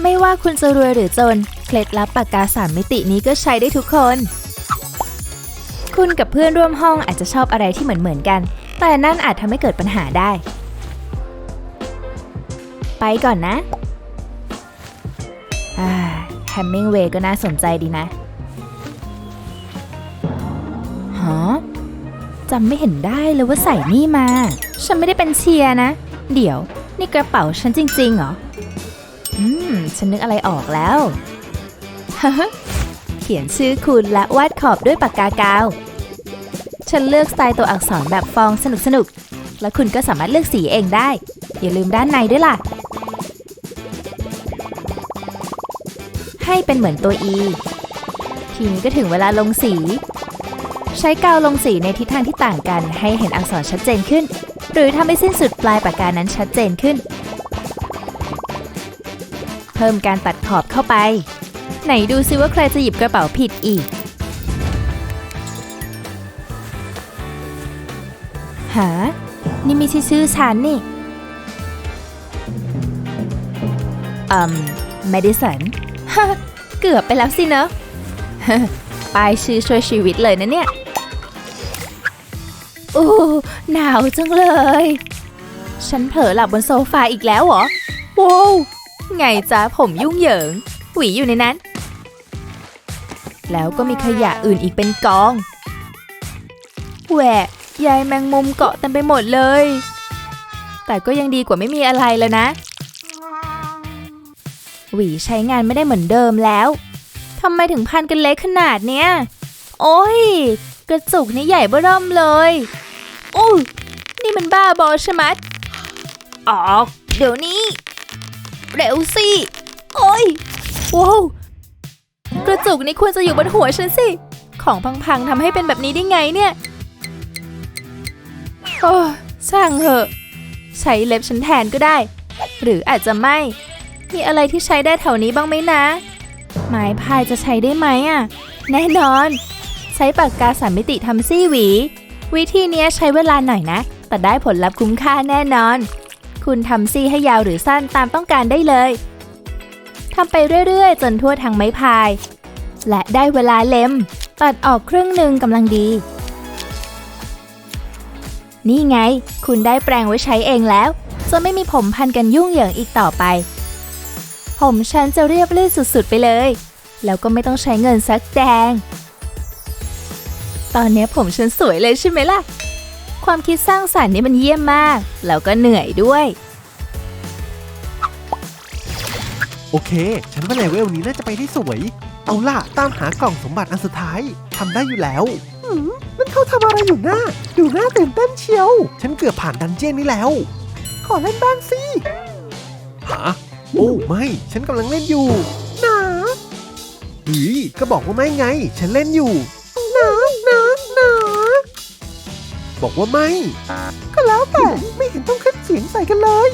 ไม่ว่าคุณจะรวยหรือจน เคล็ดลับปากกาสามมิตินี้ก็ใช้ได้ทุกคน คุณกับเพื่อนร่วมห้องอาจจะชอบอะไรที่เหมือนเหมือนกัน แต่นั่นอาจทำให้เกิดปัญหาได้ ไปก่อนนะแฮมมิงเวย์ก็น่าสนใจดีนะฮะจำไม่เห็นได้เลยว่าใส่นี่มา ฉันไม่ได้เป็นเชียร์นะ เดี๋ยว นี่กระเป๋าฉันจริงๆเหรอ อืม ฉันนึกอะไรออกแล้ว เขียนชื่อคุณและวาดขอบด้วยปากกากาว ฉันเลือกสไตล์ตัวอักษรแบบฟองสนุกๆแล้วคุณก็สามารถเลือกสีเองได้ อย่าลืมด้านในด้วยล่ะ ให้เป็นเหมือนตัว E ทีนี้ก็ถึงเวลาลงสี ใช้กาวลงสีในทิศทางที่ต่างกันให้เห็นอักษรชัดเจนขึ้น หรือทำให้สิ้นสุดปลายปากกานั้นชัดเจนขึ้น พิ่มการตัดขอบเข้าไป ไหนดูซิว่าใครจะหยิบกระเป๋าผิดอีก หา นี่ไม่ใช่ชื่อฉันนี่อืมเมดิสันฮเกือบไปแล้วสิเนอะป้ายชื่อช่วยชีวิตเลยนะเนี่ยโอ้หนาวจังเลย ฉันเผลอหลับบนโซฟาอีกแล้วเหรอว้าว ไงจ๊ะผมยุ่งเหยิง หวีอยู่ในนั้น แล้วก็มีขยะอื่นอีกเป็นกอง แหวะยายแมงมุมเกาะเต็มไปหมดเลย แต่ก็ยังดีกว่าไม่มีอะไรเลยนะ หวีใช้งานไม่ได้เหมือนเดิมแล้วทำไมถึงพันกันเล็กขนาดเนี้ย โอ้ย กระจุกนี่ใหญ่เบ้อเริ่มเลยโอ้ยนี่มันบ้าบอใชะมัดออก เดี๋ยวนี้ เร็วสิ โอ้ยว้าวกระจุกนี้ควรจะอยู่บนหัวฉันสิ ของพังๆทำให้เป็นแบบนี้ได้ไงเนี่ย โอ้ช่างเหอะ ใช้เล็บฉันแทนก็ได้ หรืออาจจะไม่ มีอะไรที่ใช้ได้แถวนี้บ้างไหมนะ ไม้พายจะใช้ได้ไหมอะ แน่นอน ใช้ปากกาสามมิติทำซี่หวี วิธีนี้ใช้เวลาหน่อยนะ แต่ได้ผลลัพธ์คุ้มค่าแน่นอน คุณทำซี่ให้ยาวหรือสั้นตามต้องการได้เลยทำไปเรื่อยๆ จนทั่วทั้งไม้พาย และได้เวลาเล็ม ตัดออกครึ่งหนึ่งกำลังดี นี่ไง คุณได้แปรงไว้ใช้เองแล้ว จะไม่มีผมพันกันยุ่งเหยิงอีกต่อไป ผมฉันจะเรียบรื่นสุดๆไปเลย แล้วก็ไม่ต้องใช้เงินสักแดง ตอนนี้ผมฉันสวยเลยใช่ไหมล่ะ ความคิดสร้างสรรค์นี่มันเยี่ยมมาก แล้วก็เหนื่อยด้วย โอเค ฉันว่าเลเวลนี้น่าจะไปได้สวย เอาล่ะ ตามหากล่องสมบัติอันสุดท้ายทำได้อยู่แล้วหืมนั่นเขาทำอะไรอยู่หน้า ดูหน้าตื่นเต้นเชียว ฉันเกือบผ่านดันเจี้ยนนี้แล้ว ขอเล่นบ้างสิฮะโอ้ไม่ ฉันกำลังเล่นอยู่หนาเฮ้ยก็บอกว่าไม่ไง ฉันเล่นอยู่ บอกว่าไม่ ก็แล้วแต่ไม่เห็นต้องขึ้นเสียงใส่กันเลย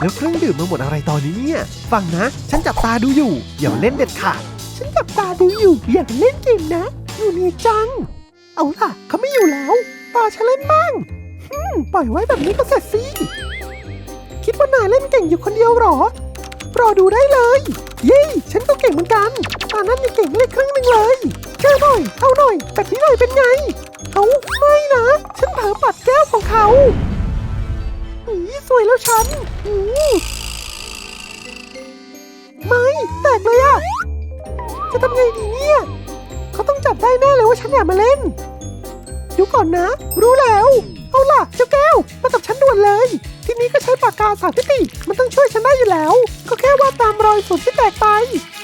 แล้วเครื่องดื่มมาหมดอะไรตอนนี้เนี่ย ฟังนะ ฉันจับตาดูอยู่ อย่ามาเล่นเด็ดขาด ฉันจับตาดูอยู่ อย่ามาเล่นเกมนะอยู่นี่จัง เอาล่ะ เขาไม่อยู่แล้วตาฉันเล่นบ้างฮึมปล่อยไว้แบบนี้ก็เสร็จสิคิดว่านายเล่นเก่งอยู่คนเดียวเหรอ รอดูได้เลย เย้ฉันก็เก่งเหมือนกัน ตอนนั้นยังเก่งเลยครึ่งหนึ่งเลยแค่หน่อย เอาหน่อย แบบนี้หน่อยเป็นไง เอาไม่นะ ฉันเผลอปัดแก้วของเขาอีสวยแล้วฉันอืไม่แตกเลยอะจะทำไงดีเนี่ยเขาต้องจับได้แน่เลยว่าฉันอยากมาเล่นเดี๋ยวก่อนนะ รู้แล้ว เอาล่ะ เจ้าแก้ว มากับฉันด่วนเลย ทีนี้ก็ใช้ปากกาสามมิติมันต้องช่วยฉันได้อยู่แล้ว ก็แค่วาดตามรอยส่วนที่แตกไป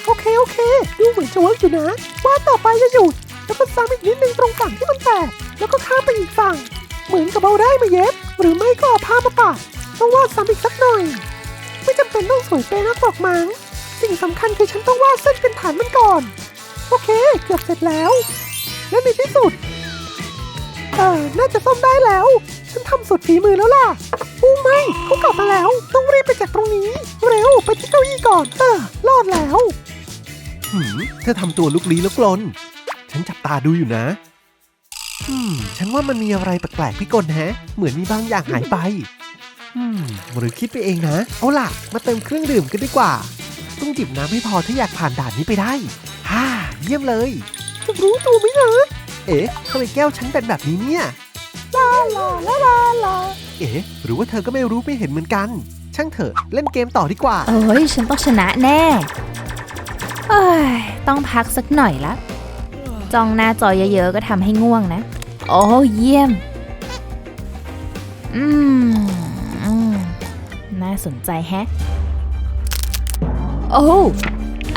โอเคโอเค ดูเหมือนจะเวิร์กอยู่นะวาดต่อไปจะหยุด แล้วก็ซ้ำอีกนิดนึงตรงฝั่งที่มันแตก แล้วก็ข้ามไปอีกฝั่ง เหมือนกับเอาได้มาเย็บ หรือไม่ก็เอาผ้ามาปักต้องวาดซ้ำอีกสักหน่อย ไม่จำเป็นต้องสวยเป๊ะนักหรอกมั้ง สิ่งสำคัญคือฉันต้องวาดเส้นเป็นฐานมันก่อน โอเค เกือบเสร็จแล้ว และในที่สุด เออน่าจะซ่อมได้แล้ว ฉันทำสุดฝีมือแล้วล่ะอู้ไม่เขากลับมาแล้ว ต้องรีบไปจากตรงนี้ เร็วไปที่เก้าอี้ก่อน เออรอดแล้ว หืมเธอทำตัวลุกลี้ลุกลน ฉันจับตาดูอยู่นะอืมฉันว่ามันมีอะไรแปลกๆพี่กลแฮะ เหมือนมีบางอย่างหายไป อืมหรือคิดไปเองนะ เอาล่ะ มาเติมเครื่องดื่มกันดีกว่า ต้องจิบน้ำให้พอถ้าอยากผ่านด่านนี้ไปได้ ฮ่า เยี่ยมเลยจะรู้ตัวไหมนะ เอ๊ะทำไมแก้วฉันเป็นแบบนี้เนี่ยลาลาลาลาลาเอ๊ะ หรือว่าเธอก็ไม่รู้ไม่เห็นเหมือนกัน ช่างเถอะเล่นเกมต่อดีกว่าโอ้ย ฉันต้องชนะแน่ เอ้ย ต้องพักสักหน่อยละ จ้องหน้าจอเยอะๆ ก็ทำให้ง่วงนะ โอ้เยี่ยม อืมอมน่าสนใจแฮะ โอ้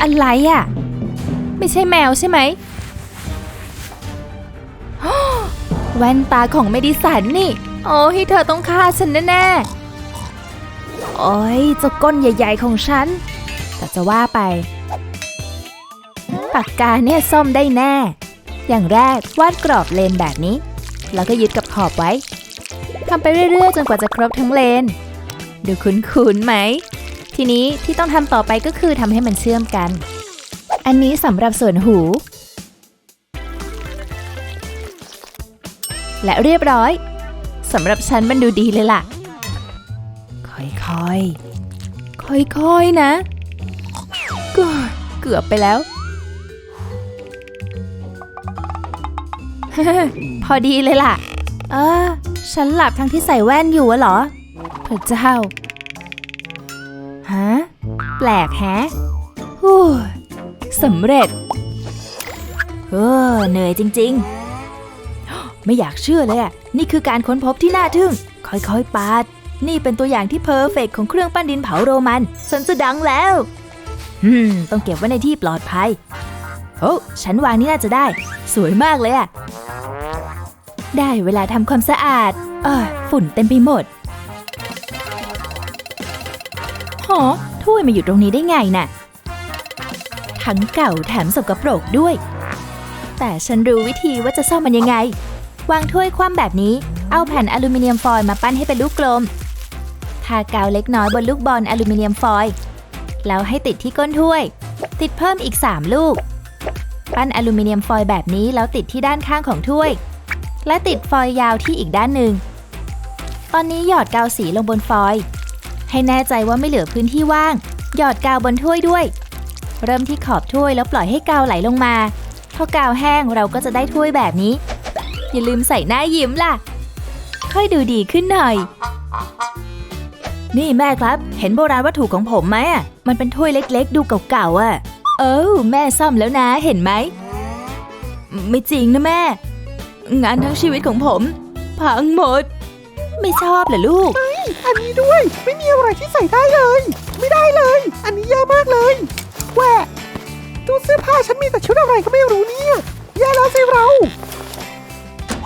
อะไรอะ่ะ ไม่ใช่แมวใช่ไหม แว่นตาของเมดิสันนี่ โอ้ยเธอต้องฆ่าฉันแน่ๆ โอ้ยเจ้าก้นใหญ่ๆของฉัน แต่จะว่าไปปากกาเนี่ยซ่อมได้แน่ อย่างแรกวาดกรอบเลนแบบนี้ แล้วก็ยึดกับขอบไว้ทำไปเรื่อยๆ จนกว่าจะครบทั้งเลน ดูคุ้นๆไหม ทีนี้ที่ต้องทำต่อไปก็คือทำให้มันเชื่อมกัน อันนี้สำหรับส่วนหู และเรียบร้อยสำหรับฉันมันดูดีเลยล่ะ ค่อยๆ ค่อยๆนะ เกือบไปแล้ว พอดีเลยล่ะ เออ ฉันหลับทั้งที่ใส่แว่นอยู่อะเหรอพระเจ้า ฮะ แปลกแฮะฮู้สำเร็จ เออ เหนื่อยจริง ๆ ไม่อยากเชื่อเลยอะนี่คือการค้นพบที่น่าทึ่ง ค่อยๆ ปาด นี่เป็นตัวอย่างที่เพอร์เฟกของเครื่องปั้นดินเผาโรมัน ฉันจะดังแล้วอืม ต้องเก็บไว้ในที่ปลอดภัย โอ้ ฉันวางนี่น่าจะได้ สวยมากเลยอะ ได้เวลาทำความสะอาดเออฝุ่นเต็มไปหมดหอถ้วยมาอยู่ตรงนี้ได้ไงน่ะ ทั้งเก่าแถมสกปรกด้วย แต่ฉันรู้วิธีว่าจะซ่อมมันยังไง วางถ้วยคว่ำแบบนี้ เอาแผ่นอลูมิเนียมฟอยล์มาปั้นให้เป็นลูกกลม ทากาวเล็กน้อยบนลูกบอลอลูมิเนียมฟอยล์ แล้วให้ติดที่ก้นถ้วย ติดเพิ่มอีก 3 ลูก ปั้นอลูมิเนียมฟอยล์แบบนี้แล้วติดที่ด้านข้างของถ้วย และติดฟอยล์ยาวที่อีกด้านหนึ่ง ตอนนี้หยอดกาวสีลงบนฟอยล์ให้แน่ใจว่าไม่เหลือพื้นที่ว่าง หยอดกาวบนถ้วยด้วย เริ่มที่ขอบถ้วยแล้วปล่อยให้กาวไหลลงมาพอกาวแห้งเราก็จะได้ถ้วยแบบนี้ อย่าลืมใส่หน้ายิ้มล่ะ ค่อยดูดีขึ้นหน่อย นี่แม่ครับ เห็นโบราณวัตถุของผมไหมอะ มันเป็นถ้วยเล็ก ๆ ดูเก่าๆอะ เออแม่ซ่อมแล้วนะ เห็นไหม ไม่จริงนะแม่ งานทั้งชีวิตของผม พังหมด ไม่ชอบเหรอลูก อันนี้ด้วยไม่มีอะไรที่ใส่ได้เลย ไม่ได้เลย อันนี้แย่มากเลยแหวะตู้เสื้อผ้าฉันมีแต่ชุดอะไรก็ไม่รู้เนี่ยแย่แล้วสิเรา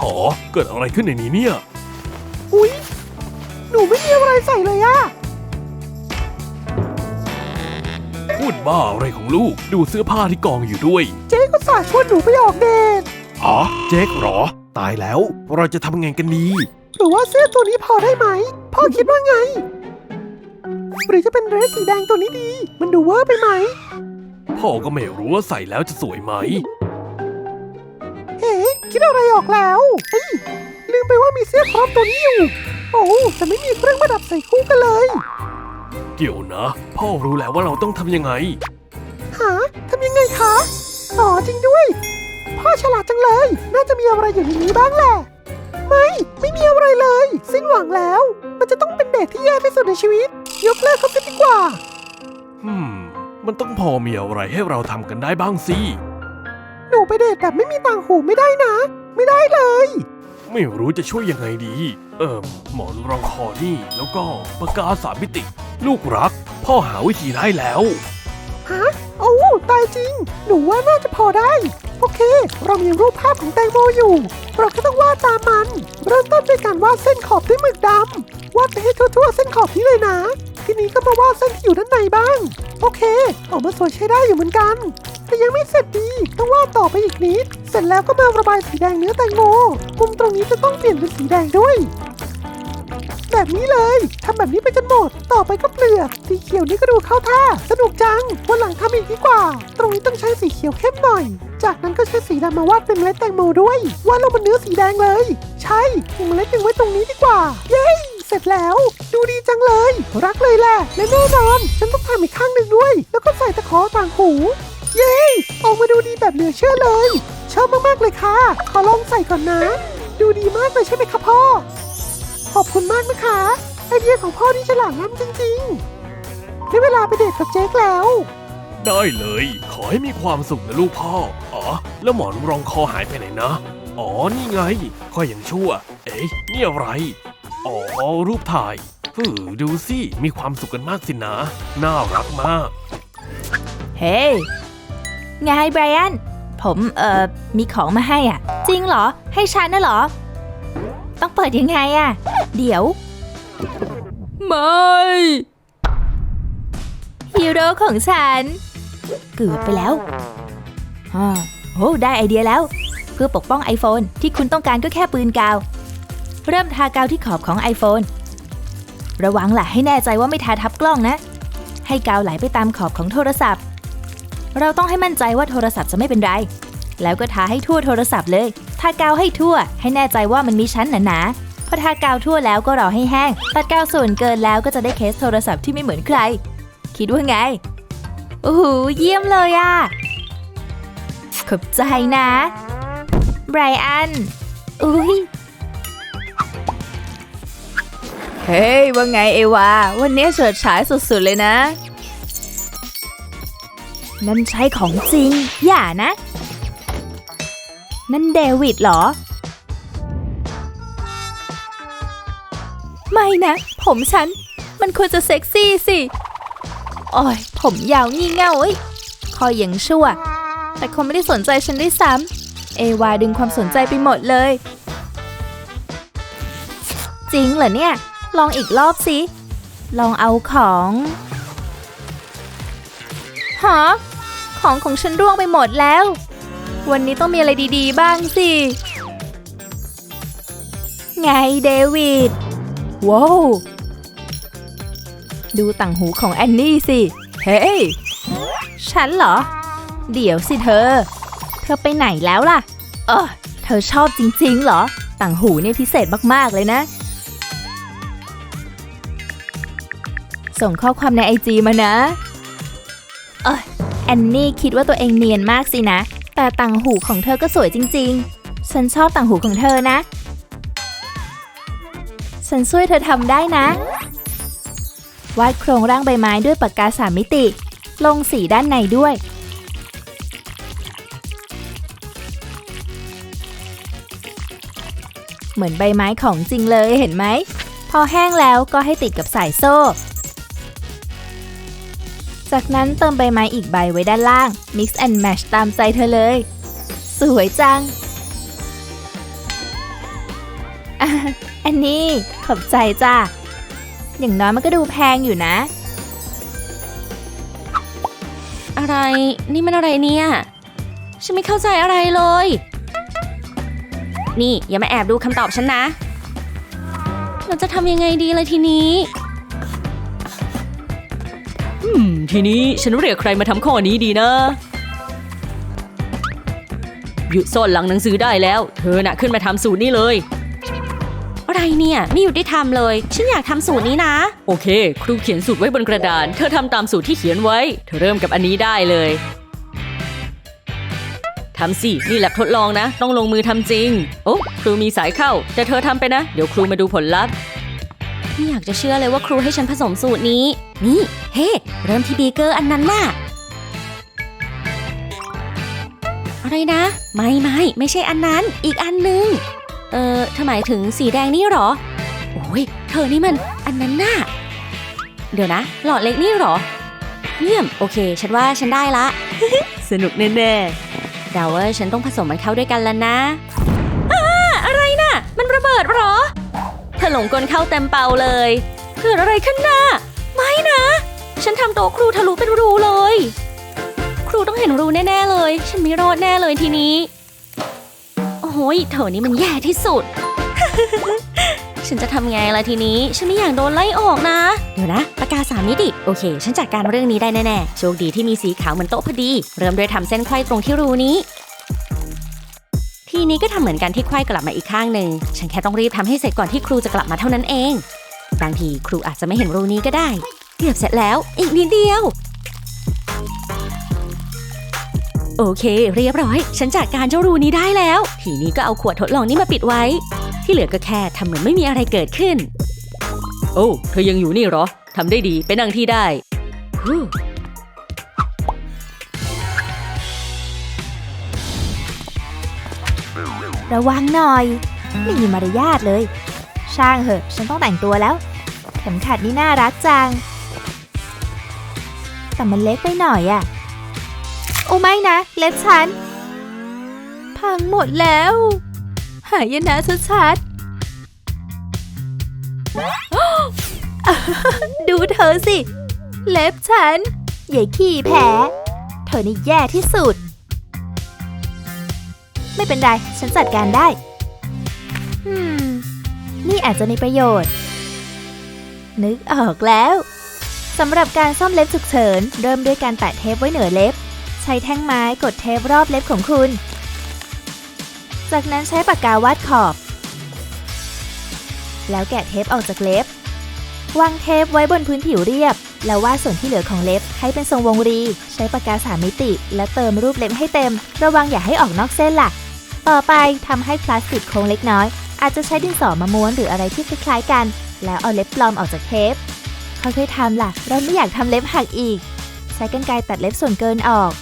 หอเกิดอะไรขึ้นในนี้เนี่ย อุ๊ย หนูไม่มีอะไรใส่เลยอะพูดบ้าอะไรของลูก ดูเสื้อผ้าที่กองอยู่ด้วย เจ๊ก็สาชวนหนูไปออกเดท อ๋อเจ๊กเหรอ ตายแล้ว เราจะทำไงกันดีหรือว่าเสื้อตัวนี้พอได้ไหม พ่อคิดว่าไง หรือจะเป็นเดรสสีแดงตัวนี้ดี มันดูเวอร์ไปไหม พ่อก็ไม่รู้ว่าใส่แล้วจะสวยไหม เฮ้คิดอะไรออกแล้วเฮ้ยลืมไปว่ามีเสื้อครอปตัวนี้อยู่ โอ้แต่ไม่มีเครื่องประดับใส่คู่กันเลยเดี๋ยวนะ พ่อรู้แล้วว่าเราต้องทำยังไง หาทำยังไงคะ อ๋อจริงด้วย พ่อฉลาดจังเลย น่าจะมีอะไรอยู่ในนี้บ้างแหละ ไม่ ไม่มีอะไรเลย สิ้นหวังแล้ว มันจะต้องเป็นเดทที่แย่ที่สุดในชีวิต ยกเลิกเขาสิดีกว่า อืม มันต้องพอมีอะไรให้เราทำกันได้บ้างสิ หนูไปเดทแบบไม่มีต่างหูไม่ได้นะ ไม่ได้เลย ไม่รู้จะช่วยยังไงดี เอิมหมอนรองคอนี่ แล้วก็ปากกาสามมิติ ลูกรัก พ่อหาวิธีได้แล้ว ฮะ โอ้ ตายจริง หนูว่าน่าจะพอได้ โอเค เรามีรูปภาพของแตงโมอยู่ เราก็ต้องวาดตามมัน เริ่มต้นด้วยการวาดเส้นขอบด้วยหมึกดำวาดไปให้ทั่วๆเส้นขอบนี้เลยนะ ทีนี้ก็มาวาดเส้นที่อยู่ด้านในบ้าง โอเค ออกมาสวยใช้ได้อยู่เหมือนกัน แต่ยังไม่เสร็จดี ต้องวาดต่อไปอีกนิด เสร็จแล้วก็มาระบายสีแดงเนื้อแตงโมมุมตรงนี้จะต้องเปลี่ยนเป็นสีแดงด้วย แบบนี้เลยทำแบบนี้ไปจนหมด ต่อไปก็เปลือกสีเขียวนี่ก็ดูเข้าท่า สนุกจัง วันหลังทำอีกดีกว่า ตรงนี้ต้องใช้สีเขียวเข้มหน่อย จากนั้นก็ใช้สีดำมาวาดเป็นเมล็ดแตงโมด้วยวาดลงบนเนื้อสีแดงเลย ใช่อีกเมล็ดหนึ่งไว้ตรงนี้ดีกว่า เย้เสร็จแล้ว ดูดีจังเลย รักเลยแหละและแน่นอนฉันต้องทำอีกข้างหนึ่งด้วย แล้วก็ใส่ตะขอต่างหู เย้ออกมาดูดีแบบเหลือเชื่อเลยชอบมากๆเลยค่ะ ขอลองใส่ก่อนนะ ดูดีมากเลยใช่ไหมคะพ่อ อบคุณมากนะคะไอเดียของพ่อนี่ฉลาดล้ำจริงๆ ได้เวลาไปเดทกับเจ๊กแล้ว ได้เลย ขอให้มีความสุขนะลูกพ่อ อ๋อ แล้วหมอนรองคอหายไปไหนนะ อ๋อ นี่ไงค่อยยังชั่ว เอ๊ะ นี่อะไร อ๋อ รูปถ่ายฮือดูสิ มีความสุขกันมากสินะ น่ารักมาก เฮ้ยไงไบรอัน ผมเอ่อ มีของมาให้อะ จริงเหรอ ให้ฉันน่ะเหรอ ต้องเปิดยังไงอะเดี๋ยว ไม่ฮีโร่ของฉัน เกือบไปแล้วอ่าโอ้ได้ไอเดียแล้ว เพื่อปกป้อง iPhone ที่คุณต้องการก็แค่ปืนกาว เริ่มทากาวที่ขอบของ iPhone ระวังล่ะให้แน่ใจว่าไม่ทาทับกล้องนะ ให้กาวไหลไปตามขอบของโทรศัพท์ เราต้องให้มั่นใจว่าโทรศัพท์จะไม่เป็นไร แล้วก็ทาให้ทั่วโทรศัพท์เลย ทากาวให้ทั่ว ให้แน่ใจว่ามันมีชั้นหนาๆพอทากาวทั่วแล้วก็รอให้แห้ง ตัดกาวส่วนเกินแล้วก็จะได้เคสโทรศัพท์ที่ไม่เหมือนใคร คิดว่าไง โอ้โห เยี่ยมเลยอะขอบใจนะไบรอัน อุ้ยเฮ้ย ว่าไงเอวา วันนี้เฉิดฉายสุดๆเลยนะ นั่นใช่ของจริง อย่านะ นั่นเดวิดเหรอ ไม่นะ ผมฉัน มันควรจะเซ็กซี่สิโอ้ยผมยาวงี่เง่าเอ้ยคอยอย่างชั่ว แต่เขาไม่ได้สนใจฉันด้วยซ้ำเอวาดึงความสนใจไปหมดเลย จริงเหรอเนี่ย ลองอีกรอบสิ ลองเอาของฮะของของฉันร่วงไปหมดแล้ว วันนี้ต้องมีอะไรดีๆ บ้างสิ ไงเดวิด ว้าว ดูต่างหูของแอนนี่สิ เฮ้ยฉันเหรอ เดี๋ยวสิเธอ เธอไปไหนแล้วล่ะ เออเธอชอบจริงๆเหรอ ต่างหูเนี่ยพิเศษมากๆเลยนะ ส่งข้อความในไอจีมานะ เออแอนนี่คิดว่าตัวเองเนียนมากสินะ แต่ต่างหูของเธอก็สวยจริง ๆ ฉันชอบต่างหูของเธอนะ ฉันช่วยเธอทำได้นะ วาดโครงร่างใบไม้ด้วยปากกาสามมิติ ลงสีด้านในด้วย เหมือนใบไม้ของจริงเลยเห็นไหม พอแห้งแล้วก็ให้ติดกับสายโซ่ จากนั้นเติมใบไม้อีกใบไว้ด้านล่าง mix and match ตามใจเธอเลย สวยจัง อันนี้ขอบใจจ้าอย่างน้อยมันก็ดูแพงอยู่นะ อะไร นี่มันอะไรเนี่ย ฉันไม่เข้าใจอะไรเลย นี่อย่ามาแอบดูคำตอบฉันนะ เราจะทำยังไงดีเลยทีนี้ ทีนี้ฉันเรียกใครมาทำข้อนี้ดีนะ หยุดซ่อนหลังหนังสือได้แล้ว เธอน่ะขึ้นมาทำสูตรนี้เลย อะไรเนี่ย ไม่อยู่ได้ทำเลย ฉันอยากทำสูตรนี้นะ โอเค ครูเขียนสูตรไว้บนกระดาน เธอทำตามสูตรที่เขียนไว้ เธอเริ่มกับอันนี้ได้เลยทำสิ นี่แหละทดลองนะ ต้องลงมือทำจริง โอ้ ครูมีสายเข้า แต่เธอทำไปนะ เดี๋ยวครูมาดูผลลัพธ์ ไม่อยากจะเชื่อเลยว่าครูให้ฉันผสมสูตรนี้ นี่ เฮ้ เริ่มที่เบเกอร์อันนั้นน่ะ อะไรนะ ไม่ไม่ไม่ใช่อันนั้น อีกอันหนึง เอ่อทำไมายถึงสีแดงนี่หรอ โอ้ย เธอนี่มัน อันนั้นน่ะ เดี๋ยวนะ หลอดเล็กนี่หรอ เยี่ยม โอเค ฉันว่าฉันได้ละ สนุกแน่เดาว่าฉันต้องผสมมันเข้าด้วยกันแล้วนะอาอะไรน่ะ มันระเบิดหรอ เธอหลงกลเข้าเต็มเป่าเลยเกิดอะไรขึ้นนะไม่นะ ฉันทำโต๊ะครูทะลุเป็นรูเลย ครูต้องเห็นรูแน่ๆเลย ฉันไม่รอดแน่เลยทีนี้ โอ้โหยเธอนี่มันแย่ที่สุด ฉันจะทำไงล่ะทีนี้ ฉันไม่อยากโดนไล่ออกนะ เดี๋ยวนะปากกาสามมิติโอเค ฉันจัดการเรื่องนี้ได้แน่ๆโชคดีที่มีสีขาวเหมือนโต๊ะพอดี เริ่มด้วยทำเส้นไขว้ตรงที่รูนี้ ทีนี้ก็ทำเหมือนกันที่ไขว้กลับมาอีกข้างหนึ่ง ฉันแค่ต้องรีบทำให้เสร็จก่อนที่ครูจะกลับมาเท่านั้นเอง บางทีครูอาจจะไม่เห็นรูนี้ก็ได้ เกือบเสร็จแล้ว อีกนิดเดียว โอเค เรียบร้อย ฉันจัดการเจ้ารูนี้ได้แล้ว ทีนี้ก็เอาขวดทดลองนี้มาปิดไว้ ที่เหลือก็แค่ทำเหมือนไม่มีอะไรเกิดขึ้น โอ้ เธอยังอยู่นี่เหรอทำได้ดี ไปนั่งที่ได้ ระวังหน่อย ไม่มีมารยาทเลย ช่างเหอะ ฉันต้องแต่งตัวแล้ว เข็มขัดนี่น่ารักจัง แต่มันเล็กไปหน่อยอะโอ้ไม่นะ เล็บฉัน พังหมดแล้ว หายนะชัดๆ ดูเธอสิ เล็บฉันใหญ่ขี้แผลเธอนี่แย่ที่สุด ไม่เป็นไร ฉันจัดการได้ อืม นี่อาจจะมีประโยชน์ นึกออกแล้วสำหรับการซ่อมเล็บฉุกเฉิน เริ่มด้วยการแปะเทปไว้เหนือเล็บ ใช้แท่งไม้กดเทปรอบเล็บของคุณ จากนั้นใช้ปากกาวาดขอบ แล้วแกะเทปออกจากเล็บ วางเทปไว้บนพื้นผิวเรียบ แล้ววาดส่วนที่เหลือของเล็บให้เป็นทรงวงรี ใช้ปากกาสามมิติ และเติมรูปเล็บให้เต็ม ระวังอย่าให้ออกนอกเส้นล่ะ ต่อไปทำให้พลาสติกโค้งเล็กน้อย อาจจะใช้ดินสอมาม้วนหรืออะไรที่คล้ายๆกัน แล้วเอาเล็บปลอมออกจากเทปค่อยๆทำล่ะ เราไม่อยากทำเล็บหักอีก ใช้กรรไกรตัดเล็บส่วนเกินออก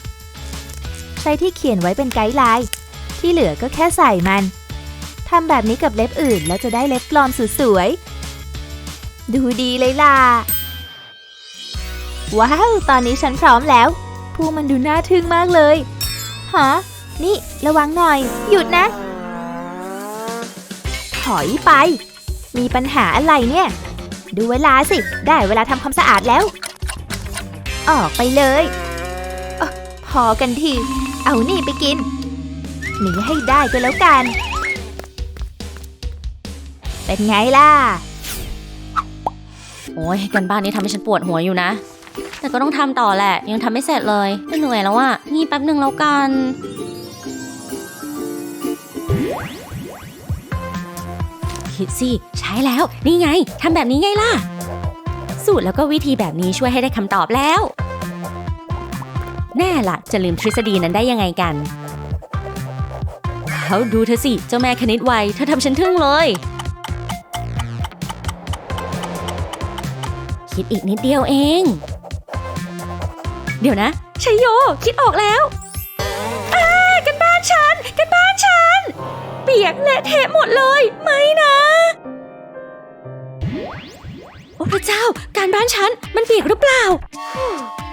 ใช้ที่เขียนไว้เป็นไกด์ไลน์ที่เหลือก็แค่ใส่มันทำแบบนี้กับเล็บอื่นแล้วจะได้เล็บปลอมสวยๆดูดีเลยล่ะ ว้าว ตอนนี้ฉันพร้อมแล้ว ผู้มันดูน่าทึ่งมากเลย ฮะ นี่ระวังหน่อย หยุดนะ ถอยไป มีปัญหาอะไรเนี่ย ดูเวลาสิ ได้เวลาทำความสะอาดแล้ว ออกไปเลยอพอกันที เอานี่ไปกิน หนีให้ได้ก็แล้วกัน เป็นไงล่ะ โอ้ยกันบ้านนี้ทำให้ฉันปวดหัวอยู่นะแต่ก็ต้องทำต่อแหละ ยังทำไม่เสร็จเลยเหนื่อยแล้วอะงีบแป๊บหนึ่งแล้วกัน คิดสิใช้แล้ว นี่ไงทำแบบนี้ไงล่ะ สูตรแล้วก็วิธีแบบนี้ช่วยให้ได้คำตอบแล้ว แน่ละจะลืมทฤษฎีนั้นได้ยังไงกันว้าดูเธอสิ เจ้าแม่คณิตไวเธอทำฉันทึ่งเลย คิดอีกนิดเดียวเอง เดี๋ยวนะชัยโย คิดออกแล้วอากันบ้านฉัน กันบ้านฉัน เปียกเละเทะหมดเลย ไม่นะ โอ้พระเจ้า การบ้านฉัน มันเปียกหรือเปล่า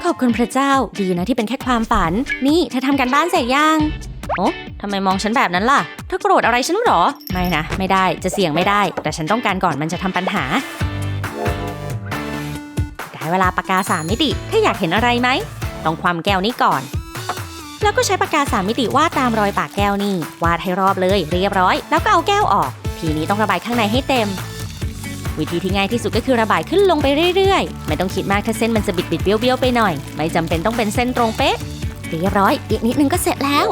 ขอบคุณพระเจ้า ดีนะที่เป็นแค่ความฝัน นี่เธอทำการบ้านเสร็จยัง โอ้ทำไมมองฉันแบบนั้นล่ะ เธอโกรธอะไรฉันหรอ ไม่นะ ไม่ได้ จะเสี่ยงไม่ได้ แต่ฉันต้องการก่อนมันจะทำปัญหา ได้เวลาปากกาสามมิติ ถ้าอยากเห็นอะไรไหม ต้องความแก้วนี้ก่อน แล้วก็ใช้ปากกาสามมิติวาดตามรอยปากแก้วนี่ วาดให้รอบเลย เรียบร้อย แล้วก็เอาแก้วออก ทีนี้ต้องระบายข้างในให้เต็ม วิธีที่ง่ายที่สุดก็คือระบายขึ้นลงไปเรื่อยๆ ไม่ต้องคิดมากถ้าเส้นมันจะบิดบิดเบี้ยวเบี้ยวๆไปหน่อย ไม่จำเป็นต้องเป็นเส้นตรงเป๊ะ เรียบร้อย อีกนิดนึงก็เสร็จแล้ว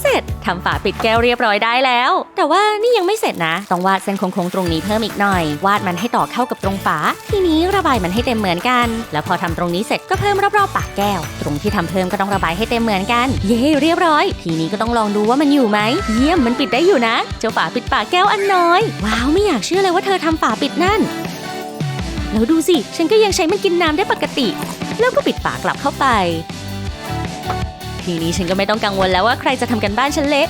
เสร็จทำฝาปิดแก้วเรียบร้อยได้แล้ว แต่ว่านี่ยังไม่เสร็จนะ ต้องวาดเส้นโค้งๆตรงนี้เพิ่มอีกหน่อย วาดมันให้ต่อเข้ากับตรงฝา ทีนี้ระบายมันให้เต็มเหมือนกัน แล้วพอทำตรงนี้เสร็จก็เพิ่มรอบๆปากแก้ว ตรงที่ทำเพิ่มก็ต้องระบายให้เต็มเหมือนกัน เย้เรียบร้อย ทีนี้ก็ต้องลองดูว่ามันอยู่ไหม เยี่ยมมันปิดได้อยู่นะ เจ้าฝาปิดปากแก้วอันน้อย ว้าวไม่อยากเชื่อเลยว่าเธอทำฝาปิดนั่น แล้วดูสิฉันก็ยังใช้มันกินน้ำได้ปกติ แล้วก็ปิดฝากลับเข้าไป ทีนี้ฉันก็ไม่ต้องกังวลแล้วว่าใครจะทำกันบ้านฉันเละ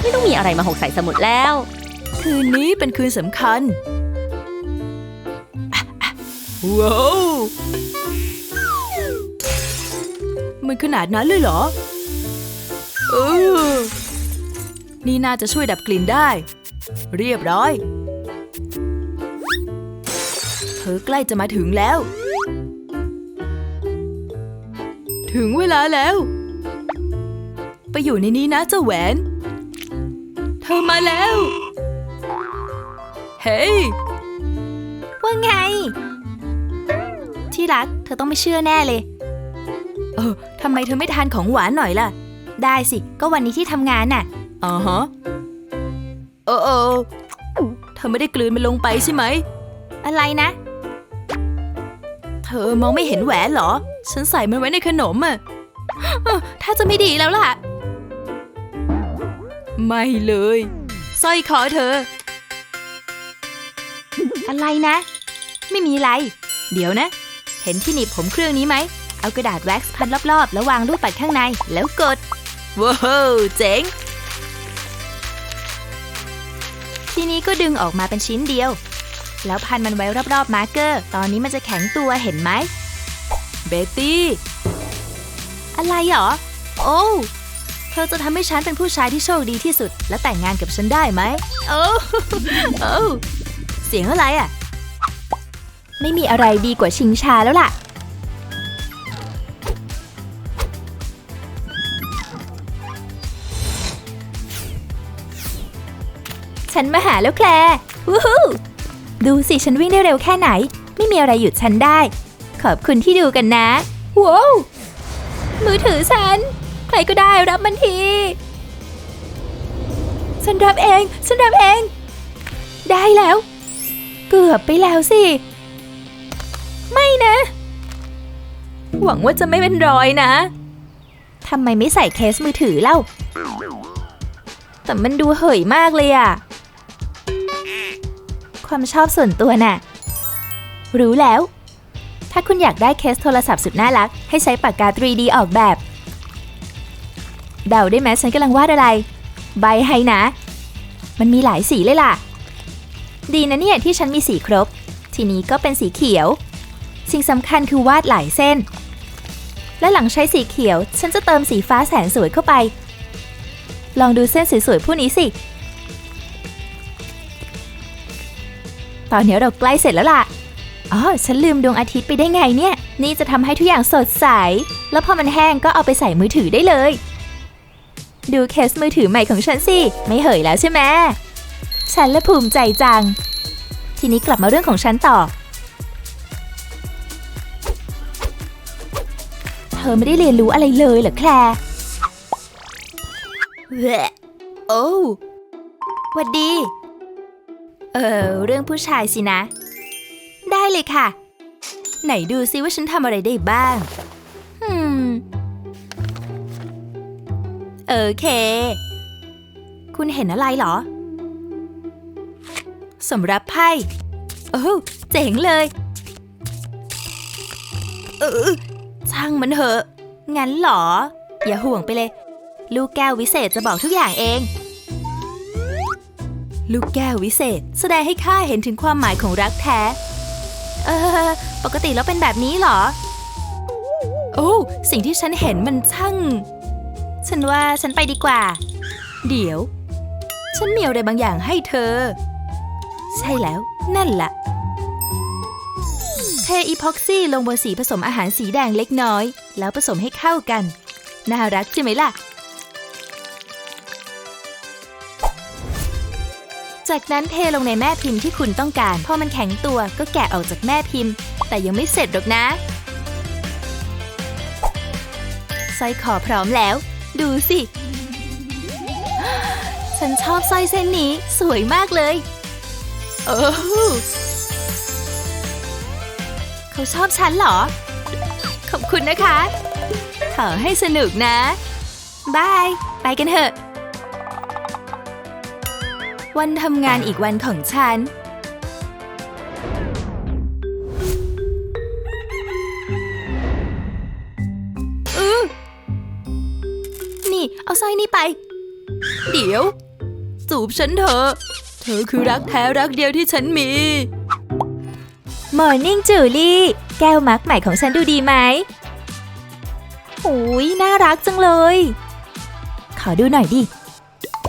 ไม่ต้องมีอะไรมาหกใส่สมุดแล้ว คืนนี้เป็นคืนสำคัญว้าวมันขนาดนั้นเลยเหรอเออนี่น่าจะช่วยดับกลิ่นได้ เรียบร้อย เธอใกล้จะมาถึงแล้ว ถึงเวลาแล้ว อยู่ในนี้นะเจ้าแหวน เธอมาแล้ว เฮ้ย ว่าไง ที่รัก เธอต้องไม่เชื่อแน่เลย เออทำไมเธอไม่ทานของหวานหน่อยล่ะ ได้สิ ก็วันนี้ที่ทำงานน่ะ อ๋อฮะเออเออเธอไม่ได้กลืนมันลงไปใช่ไหม อะไรนะ เธอมองไม่เห็นแหวนเหรอ ฉันใส่มันไว้ในขนมอะเอ้อถ้าจะไม่ดีแล้วล่ะ ไม่เลยสร้อยคอเธอ อะไรนะ ไม่มีอะไร เดี๋ยวนะ เห็นที่หนีบผมเครื่องนี้ไหม เอากระดาษแว็กซ์พันรอบๆ แล้ววางลูกปัดข้างในแล้วกด ว้าวเจ๋ง ทีนี้ก็ดึงออกมาเป็นชิ้นเดียว แล้วพันมันไว้รอบๆ มาร์กเกอร์ ตอนนี้มันจะแข็งตัวเห็นไหม เบตตี้ อะไรหรอ โอ้ว เธอจะทำให้ฉันเป็นผู้ชายที่โชคดีที่สุด และแต่งงานกับฉันได้ไหม โอ้โอ้เสียงอะไรอะ ไม่มีอะไรดีกว่าชิงชาแล้วล่ะ ฉันมาหาแล้วแคลร์วู้ฮู้ดูสิฉันวิ่งได้เร็วแค่ไหน ไม่มีอะไรหยุดฉันได้ ขอบคุณที่ดูกันนะว้าวมือถือฉัน ใครก็ได้รับมันที ฉันรับเอง ฉันรับเอง ได้แล้ว เกือบไปแล้วสิ ไม่นะ หวังว่าจะไม่เป็นรอยนะทำไมไม่ใส่เคสมือถือเล่า แต่มันดูเหยมากเลยอะความชอบส่วนตัวน่ะ รู้แล้ว ถ้าคุณอยากได้เคสโทรศัพท์สุดน่ารัก ให้ใช้ปากกา 3D ออกแบบ เดาได้ไหมฉันกำลังวาดอะไร ใบให้นะ มันมีหลายสีเลยล่ะ ดีนะเนี่ยที่ฉันมีสีครบ ทีนี้ก็เป็นสีเขียว สิ่งสำคัญคือวาดหลายเส้น และหลังใช้สีเขียว ฉันจะเติมสีฟ้าแสนสวยเข้าไป ลองดูเส้นสวยๆพวกนี้สิ ตอนนี้เราใกล้เสร็จแล้วล่ะอ๋อฉันลืมดวงอาทิตย์ไปได้ไงเนี่ย นี่จะทำให้ทุกอย่างสดใส แล้วพอมันแห้งก็เอาไปใส่มือถือได้เลย ดูเคสมือถือใหม่ของฉันสิ ไม่เหยแล้วใช่ไหมฉันละภูมิใจจัง ทีนี้กลับมาเรื่องของฉันต่อ เธอไม่ได้เรียนรู้อะไรเลยเหรอแคลร์แหวะโอ้วัดดี เออ เรื่องผู้ชายสินะ ได้เลยค่ะ ไหนดูซิว่าฉันทำอะไรได้บ้าง โอเค คุณเห็นอะไรเหรอ สำรับไพ่โอ้เจ๋งเลย เออช่างมันเถอะ งั้นเหรอ อย่าห่วงไปเลย ลูกแก้ววิเศษจะบอกทุกอย่างเอง ลูกแก้ววิเศษ แสดงให้ข้าเห็นถึงความหมายของรักแท้ เออ ปกติแล้วเป็นแบบนี้เหรอ โอ้ สิ่งที่ฉันเห็นมันช่าง ฉันว่าฉันไปดีกว่า เดี๋ยว ฉันมีอะไรบางอย่างให้เธอ ใช่แล้ว นั่นแหละเทอีพ็อกซี่ลงบนสีผสมอาหารสีแดงเล็กน้อย แล้วผสมให้เข้ากัน น่ารักใช่ไหมล่ะ จากนั้นเทลงในแม่พิมพ์ที่คุณต้องการ พอมันแข็งตัวก็แกะออกจากแม่พิมพ์ แต่ยังไม่เสร็จหรอกนะสร้อยคอพร้อมแล้ว ดูสิ ฉันชอบสร้อยเส้นนี้สวยมากเลย โอ้เขาชอบฉันเหรอ ขอบคุณนะคะ ขอให้สนุกนะ บาย ไปกันเถอะ วันทำงานอีกวันของฉัน เอียวจูบฉันเถอะเธอคือรักแท้รักเดียวที่ฉันมี Morning จูลี่แก้วมักใหม่ของฉันดูดีไหมโอ้ยน่ารักจังเลย ขอดูหน่อยดิ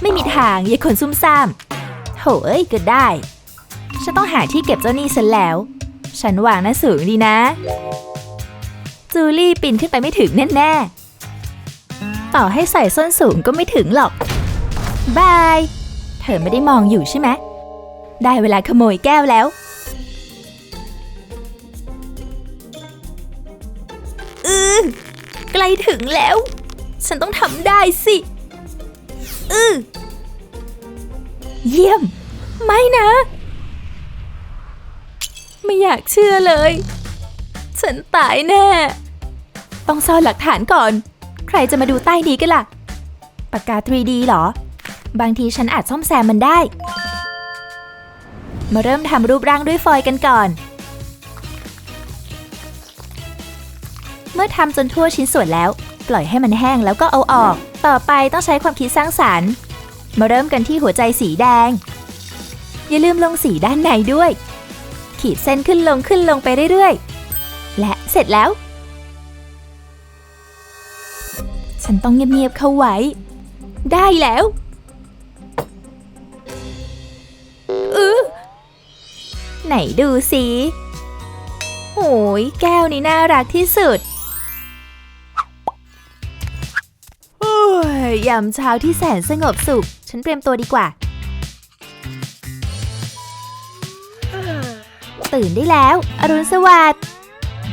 ไม่มีทางอย่าคนซุ่มซ่ามโถเอ้ยก็ได้ ฉันต้องหาที่เก็บเจ้านี้ฉันแล้ว ฉันวางนะสูงดีนะ จูลี่ปีนขึ้นไปไม่ถึงแน่ ๆ ต่อให้ใส่ส้นสูงก็ไม่ถึงหรอก บาย เธอไม่ได้มองอยู่ใช่ไหม ได้เวลาขโมยแก้วแล้วอือใกล้ถึงแล้ว ฉันต้องทำได้สิอือเยี่ยม ไม่นะ ไม่อยากเชื่อเลย ฉันตายแน่ ต้องซ่อนหลักฐานก่อน ใครจะมาดูใต้นี้กันล่ะ ปากกา 3D หรอ บางทีฉันอาจซ่อมแซมมันได้ มาเริ่มทำรูปร่างด้วยฟอยล์กันก่อน เมื่อทำจนทั่วชิ้นส่วนแล้ว ปล่อยให้มันแห้งแล้วก็เอาออก ต่อไปต้องใช้ความคิดสร้างสารรค์ มาเริ่มกันที่หัวใจสีแดง อย่าลืมลงสีด้านในด้วย ขีดเส้นขึ้นลงขึ้นลงไปเรื่อยๆ และเสร็จแล้ว ฉันต้องเงียบๆเข้าไว้ ได้แล้ว ไหนดูสิโอ้ยแก้วนี้น่ารักที่สุดโอ้ยยามเช้าที่แสนสงบสุข ฉันเตรียมตัวดีกว่า ตื่นได้แล้ว อรุณสวัสดิ์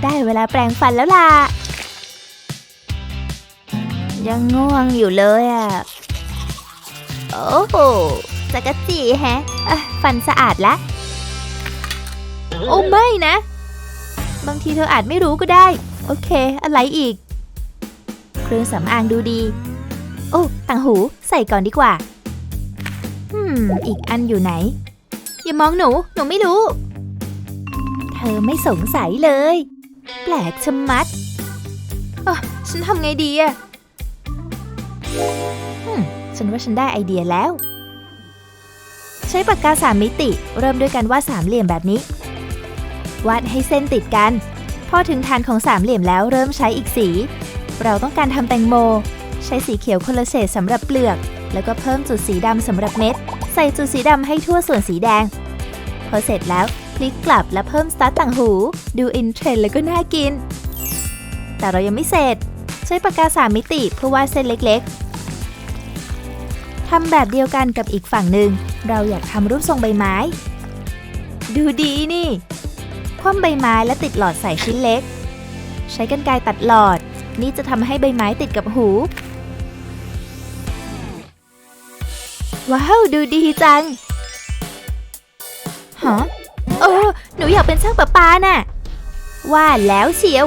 ได้เวลาแปรงฟันแล้วล่ะ ยังง่วงอยู่เลยอะ โอ้โหจักรจีแฮะ ฟันสะอาดละ โอ้ไม่นะ บางทีเธออาจไม่รู้ก็ได้ โอเค อะไรอีก เครื่องสำอางดูดี โอ้ต่างหูใส่ก่อนดีกว่าอืม อีกอันอยู่ไหน อย่ามองหนู หนูไม่รู้ เธอไม่สงสัยเลย แปลกชะมัดอะฉันทำไงดีอะอืมฉันว่าฉันได้ไอเดียแล้ว ใช้ปากกาสามมิติ เริ่มด้วยการวาดสามเหลี่ยมแบบนี้ วาดให้เส้นติดกัน พอถึงฐานของสามเหลี่ยมแล้วเริ่มใช้อีกสี เราต้องการทำแตงโม ใช้สีเขียวคนละเฉดสำหรับเปลือก แล้วก็เพิ่มจุดสีดำสำหรับเม็ด ใส่จุดสีดำให้ทั่วส่วนสีแดง พอเสร็จแล้วพลิกกลับและเพิ่มสตาร์ตต่างหู ดูอินเทรนแล้วก็น่ากิน แต่เรายังไม่เสร็จ ใช้ปากกาสามมิติเพื่อวาดเส้นเล็กๆทำแบบเดียวกันกับอีกฝั่งหนึ่ง เราอยากทำรูปทรงใบไม้ ดูดีนี่ คว่ำใบไม้และติดหลอดใส่ชิ้นเล็ก ใช้กรรไกรตัดหลอด นี่จะทำให้ใบไม้ติดกับหู ว้าวดูดีจังฮะเออหนูอยากเป็นช่างประปาน่ะว่าแล้วเชียว